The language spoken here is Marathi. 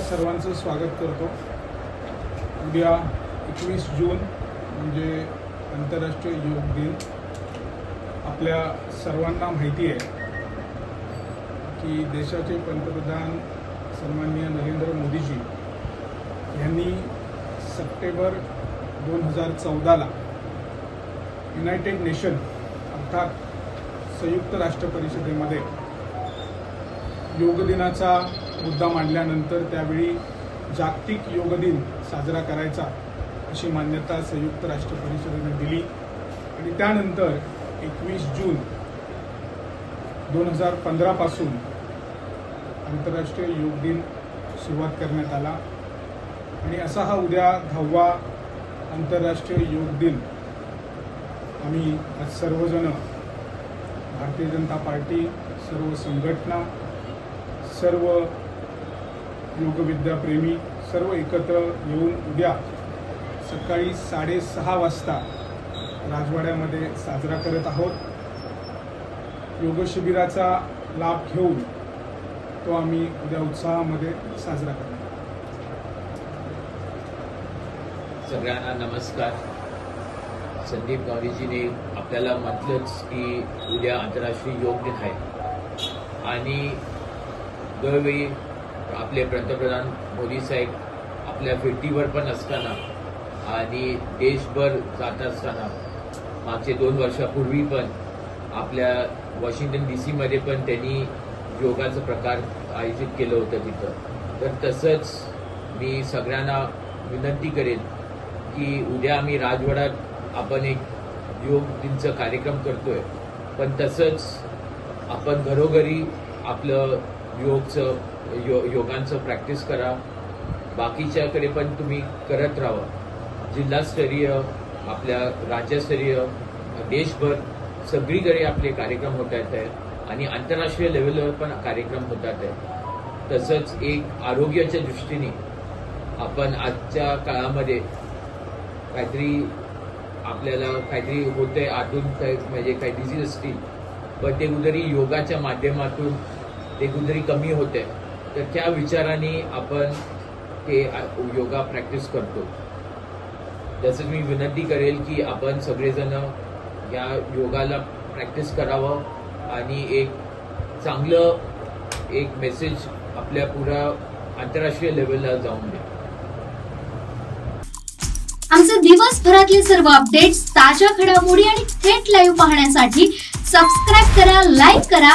सर्वांचं स्वागत करतो. उद्या एकवीस जून म्हणजे आंतरराष्ट्रीय योग दिन. आपल्या सर्वांना माहिती आहे की देशाचे पंतप्रधान सन्माननीय नरेंद्र मोदीजी यांनी सप्टेंबर दोन हजार चौदाला युनायटेड नेशन अर्थात संयुक्त राष्ट्र परिषदेमध्ये योग दिनाचा मुद्दा मांडल्यानंतर त्यावेळी जागतिक योग दिन साजरा करायचा अशी मान्यता संयुक्त राष्ट्र परिषदेने दिली. आणि त्यानंतर एकवीस जून दोन हजार पंधरापासून आंतरराष्ट्रीय योग दिन सुरुवात करण्यात आला. आणि असा हा उद्या दहावा आंतरराष्ट्रीय योग दिन आम्ही आज सर्वजण भारतीय जनता पार्टी सर्व संघटना सर्व योगविद्याप्रेमी सर्व एकत्र येऊन उद्या सकाळी साडेसहा वाजता राजवाड्यामध्ये साजरा करत आहोत. योग शिबिराचा लाभ घेऊन तो आम्ही उद्या उत्साहामध्ये साजरा करणार सगळ्यांना नमस्कार. संदीप गांधीजीने आपल्याला म्हटलंच की उद्या आंतरराष्ट्रीय योग दिन आहे. आणि दरवेळी आपले पंतप्रधान मोदी साहेब आपल्या भेटीवर पण असताना आणि देशभर जात असताना मागचे दोन वर्षापूर्वी पण आपल्या वॉशिंग्टन डी सीमध्ये पण त्यांनी योगाचं प्रकार आयोजित केलं होतं तिथं. तर तसंच मी सगळ्यांना विनंती करेन की उद्या आम्ही राजवाड्यात आपण एक योग दिनचं कार्यक्रम करतोय. पण तसंच आपण घरोघरी आपलं योगचं यो योगांचं प्रॅक्टिस करा. बाकीच्याकडे पण तुम्ही करत राहा जिल्हास्तरीय आपल्या राज्यस्तरीय देशभर सगळीकडे आपले कार्यक्रम होतात आहेत आणि आंतरराष्ट्रीय लेवलवर पण कार्यक्रम होतात आहेत तसंच एक आरोग्याच्या दृष्टीने आपण आजच्या काळामध्ये काहीतरी आपल्याला काहीतरी होते आतून काही म्हणजे काही डिझीज असतील. पण ते उदरी योगाच्या माध्यमातून ते कुठेतरी कमी होते. तर त्या विचाराने आपण ते योगा प्रॅक्टिस करतो. तसंच मी विनंती करेल की आपण सगळेजण या योगाला प्रॅक्टिस करावं आणि एक चांगलं एक मेसेज आपल्या पुरा आंतरराष्ट्रीय लेवलला जाऊन द्या. आमचे दिवसभरातले सर्व अपडेट्स ताज्या घडामोडी आणि थेट लाईव्ह पाहण्यासाठी सबस्क्राईब करा लाईक करा